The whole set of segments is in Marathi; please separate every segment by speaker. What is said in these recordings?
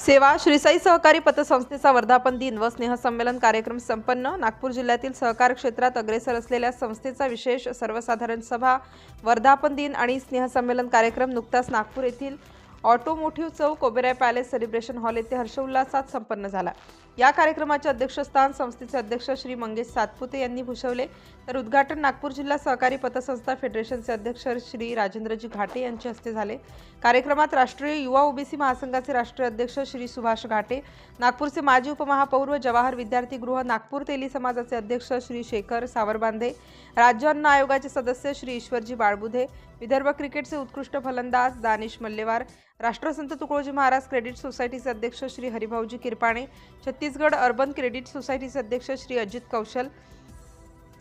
Speaker 1: सेवा श्रीसाई सहकारी पतसंस्थेचा वर्धापन दिन व स्नेहसंमेलन कार्यक्रम संपन्न. नागपूर जिल्ह्यातील सहकार क्षेत्रात अग्रेसर असलेल्या संस्थेचा विशेष सर्वसाधारण सभा वर्धापन दिन आणि स्नेहसंमेलन कार्यक्रम नुकताच नागपूर येथील automotive Chowk Oberoi palace celebration hall येथे हर्षोल्लासात संपन्न झाला. या कार्यक्रमाचे अध्यक्षस्थान संस्थेचे अध्यक्ष श्री मंगेश सातपुते यांनी भूषवले. तर उद्घाटन नागपूर जिल्हा सहकारी पतसंस्था फेडरेशनचे अध्यक्ष श्री राजेंद्रजी घाटे यांच्या हस्ते झाले. कार्यक्रमात राष्ट्रीय युवा ओबीसी महासंघाचे राष्ट्रीय अध्यक्ष श्री सुभाष घाटे नागपूरचे माजी उपमहापौर व जवाहर विद्यार्थी गृह नागपूर तेली समाजाचे अध्यक्ष श्री शेखर सावरबांधे राज्य अन्न आयोगाचे सदस्य श्री ईश्वरजी बाळबुधे विदर्भ क्रिकेटचे उत्कृष्ट फलंदाज दानिश मल्लेवार राष्ट्रसंत तुकडोजी महाराज क्रेडिट सोसायटीचे अध्यक्ष श्री हरिभाऊजी किरपाणे छत्तीसगड अर्बन क्रेडिट सोसायटीचे अध्यक्ष श्री अजित कौशल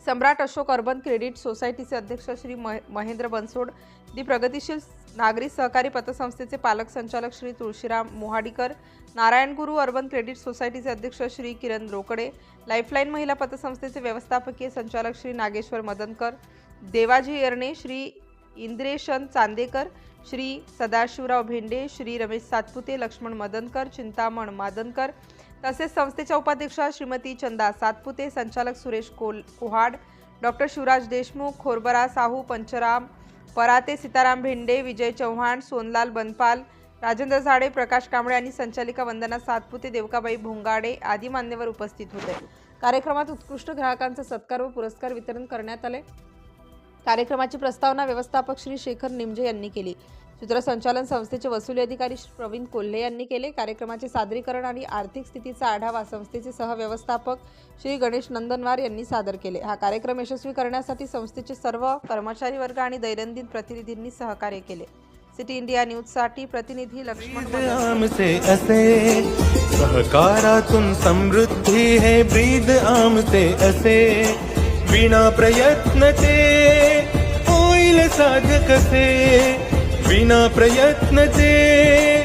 Speaker 1: सम्राट अशोक अर्बन क्रेडिट सोसायटीचे अध्यक्ष श्री मह- महेंद्र बनसोड दि प्रगतिशील नागरी सहकारी पतसंस्थेचे पालक संचालक श्री तुळशीराम मोहाडीकर नारायण गुरु अर्बन क्रेडिट सोसायटीचे अध्यक्ष श्री किरण रोकडे लाईफलाईन महिला पतसंस्थेचे व्यवस्थापकीय संचालक श्री नागेश्वर मदनकर देवाजी एरणे श्री इंद्रेशन चांदेकर श्री सदाशिवराव भेंडे श्री रमेश सातपुते लक्ष्मण मदनकर चिंतामण मादनकर तसेच संस्थेच्या उपाध्यक्षा श्रीमती चंदा सातपुते संचालक सुरेश कोल कोहाड डॉक्टर शिवराज देशमुख खोरबरा साहू पंचराम पराते सीताराम भेंडे विजय चव्हाण सोनलाल बनपाल राजेंद्र झाडे प्रकाश कांबळे आणि संचालिका वंदना सातपुते देवकाबाई भोंगाडे आदी मान्यवर उपस्थित होते. कार्यक्रमात उत्कृष्ट ग्राहकांचा सत्कार व पुरस्कार वितरण करण्यात आले. कार्यक्रमाची प्रस्तावना व्यवस्थापक श्री शेखर निमजे यांनी केली. सूत्रसंचालन संस्थेचे वसुली अधिकारी श्री प्रवीण कोल्हे यांनी केले. कार्यक्रमाचे सादरीकरण आणि आर्थिक स्थितीचा आढावा संस्थेचे सहव्यवस्थापक श्री गणेश नंदनवार यांनी सादर केले. हा कार्यक्रम यशस्वी करण्यासाठी संस्थेचे सर्व कर्मचारी वर्ग आणि दैनंदिन प्रतिनिधींनी सहकार्य केले. सिटी इंडिया न्यूजसाठी प्रतिनिधी लक्ष्मण
Speaker 2: असे सहकारातून समृद्धी हे ब्रीद आमचे असे. विना प्रयत्न चे होईल साध्य कसे? विना प्रयत्न ते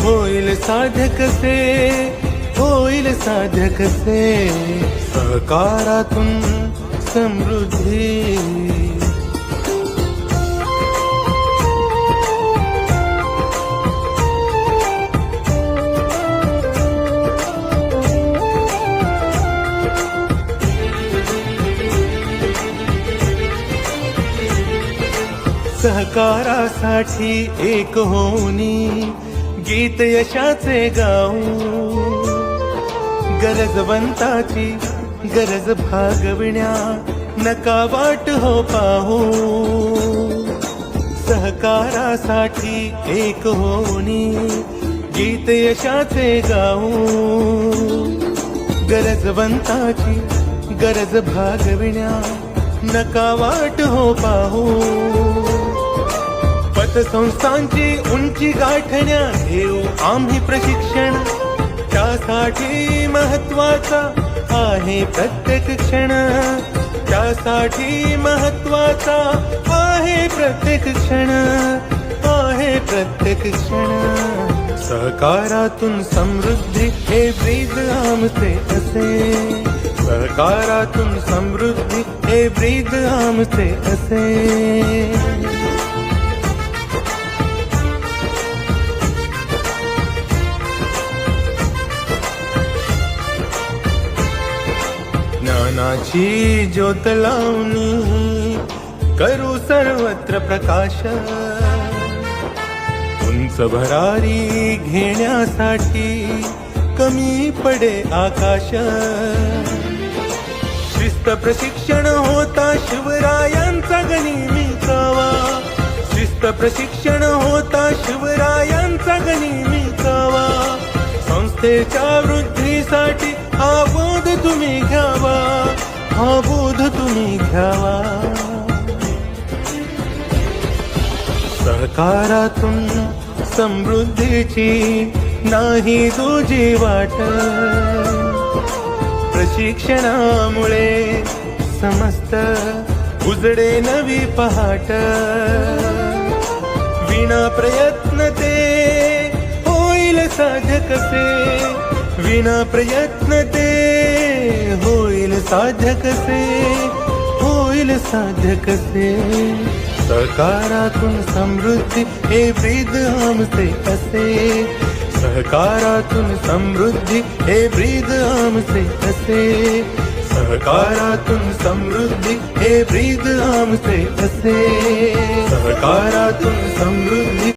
Speaker 2: होईल साध्य कसे? होईल साध्य कसे? सहकारातून समृद्धी. सहकारासाठी एक होनी गीत यशाचे गाऊ. गरजवंताची गरज भागविण्या नका वाट हो पाहू. सहकारासाठी एक होनी गीत यशाचे गाऊ. गरजवंताची गरज भागविण्या नका वाट हो पाहू. पतसंस्थांची उंची गाठण्या घेऊ आम्ही प्रशिक्षण. त्यासाठी महत्वाचा आहे प्रत्येक क्षण. त्यासाठी महत्वाचा आहे प्रत्येक क्षण. आहे प्रत्येक क्षण. सहकारातून समृद्धी हे ब्रीद आमचे असे. सहकारातून समृद्धी हे ब्रीद आमचे असे. माझी ज्योत लावणी करू सर्वत्र प्रकाश. उंच भरारी घेण्यासाठी कमी पडे आकाश. शिस्त प्रशिक्षण होता शिवरायांचा मी कावा शिस्त प्रशिक्षण होता शिवरायांचा गनिमी कावा संस्थेच्या वृद्धीसाठी हा बोध तुम्ही घ्यावा हा बोध तुम्ही घ्यावा. सहकारातून समृद्धीची नाही तुझी वाट. प्रशिक्षणामुळे समस्त उजडे नवी पहाट. विना प्रयत्न ते होईल साध्य कसे? विना प्रयत्न ते होईल साध्य कसे होईल साध्य कसे सहकारातून समृद्धी हे ब्रीद आमचे असे. सहकारातून समृद्धी हे ब्रीद आमचे असे. सहकारातून समृद्धी हे ब्रीद आमचे असे. सहकारातून समृद्धी